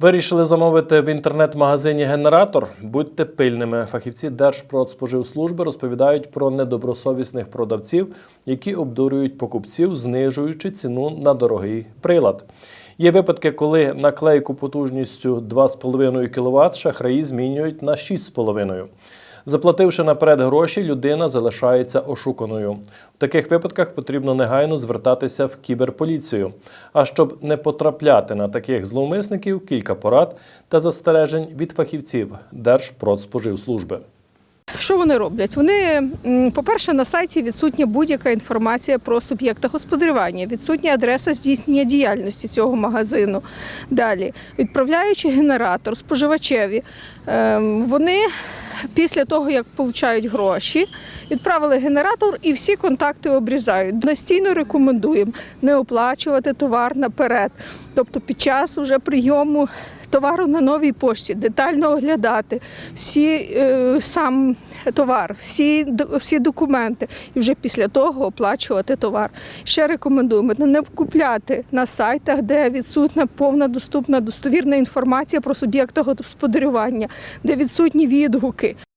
Вирішили замовити в інтернет-магазині генератор. Будьте пильними. Фахівці Держпродспоживслужби розповідають про недобросовісних продавців, які обдурюють покупців, знижуючи ціну на дорогий прилад. Є випадки, коли наклейку потужністю 2,5 кВт шахраї змінюють на 6,5. Заплативши наперед гроші, людина залишається ошуканою. В таких випадках потрібно негайно звертатися в кіберполіцію. А щоб не потрапляти на таких зловмисників, кілька порад та застережень від фахівців Держпродспоживслужби. Що вони роблять? Вони, по-перше, на сайті відсутня будь-яка інформація про суб'єкта господарювання, відсутня адреса здійснення діяльності цього магазину. Далі, відправляючи генератор споживачеві, ем, вони після того, як получають гроші, відправили генератор і всі контакти обрізають. Настійно рекомендуємо не оплачувати товар наперед. Тобто під час уже прийому товару на новій пошті, детально оглядати всі е, сам товар, всі, всі документи, і вже після того оплачувати товар. Ще рекомендуємо не купляти на сайтах, де відсутня повна доступна достовірна інформація про суб'єкта господарювання, де відсутні відгуки.